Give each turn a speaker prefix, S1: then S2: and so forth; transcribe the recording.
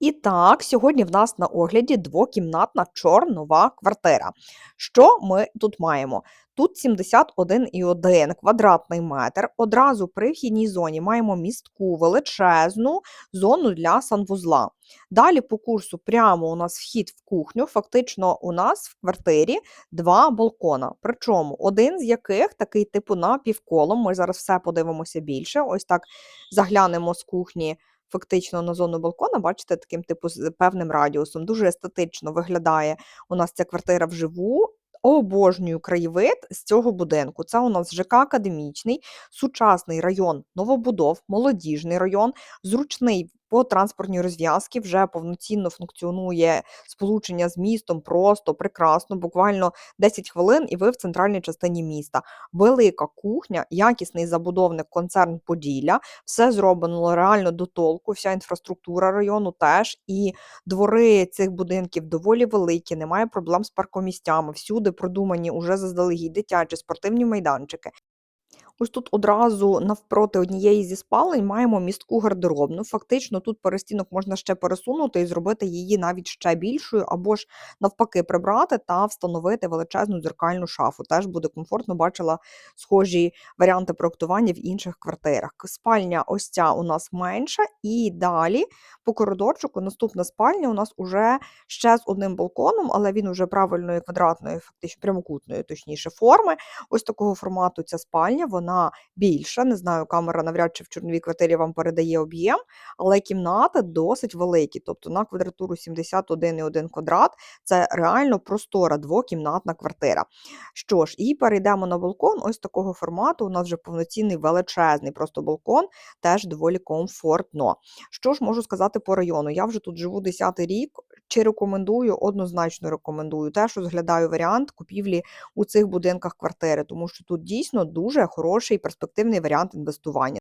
S1: І так, сьогодні в нас на огляді двокімнатна чорнова квартира. Що ми тут маємо? Тут 71,1 квадратний метр. Одразу при вхідній зоні маємо містку величезну зону для санвузла. Далі по курсу прямо у нас вхід в кухню. Фактично, у нас в квартирі два балкона. Причому один з яких такий типу напівколом. Ми зараз все подивимося більше. Ось так заглянемо з кухні фактично на зону балкона, бачите, таким типу з певним радіусом. Дуже естетично виглядає у нас ця квартира вживу. Обожнюю краєвид з цього будинку. Це у нас ЖК Академічний, сучасний район новобудов, молодіжний район, зручний по транспортній розв'язці, вже повноцінно функціонує сполучення з містом просто прекрасно, буквально 10 хвилин, і ви в центральній частині міста. Велика кухня, якісний забудовник концерн Поділля, все зроблено реально до толку, вся інфраструктура району теж. І двори цих будинків доволі великі, немає проблем з паркомістями. Всюди продумані уже заздалегідь дитячі спортивні майданчики. Ось тут одразу навпроти однієї зі спалень маємо містку гардеробну. Фактично, тут перестінок можна ще пересунути і зробити її навіть ще більшою, або ж навпаки прибрати та встановити величезну дзеркальну шафу. Теж буде комфортно, бачила схожі варіанти проектування в інших квартирах. Спальня ось ця у нас менша, і далі по коридорчику наступна спальня у нас уже ще з одним балконом, але він уже правильної квадратної, фактично прямокутної, точніше, форми. Ось такого формату ця спальня, вона більша. Не знаю, камера навряд чи в чорновій квартирі вам передає об'єм, але кімнати досить великі. Тобто на квадратуру 71,1 квадрат це реально простора двокімнатна квартира. Що ж, і перейдемо на балкон. Ось такого формату. У нас вже повноцінний величезний просто балкон, теж доволі комфортно. Що ж можу сказати по району? Я вже тут живу 10 рік. Чи рекомендую? Однозначно рекомендую. Теж розглядаю варіант купівлі у цих будинках квартири, тому що тут дійсно дуже хороший перспективний варіант інвестування.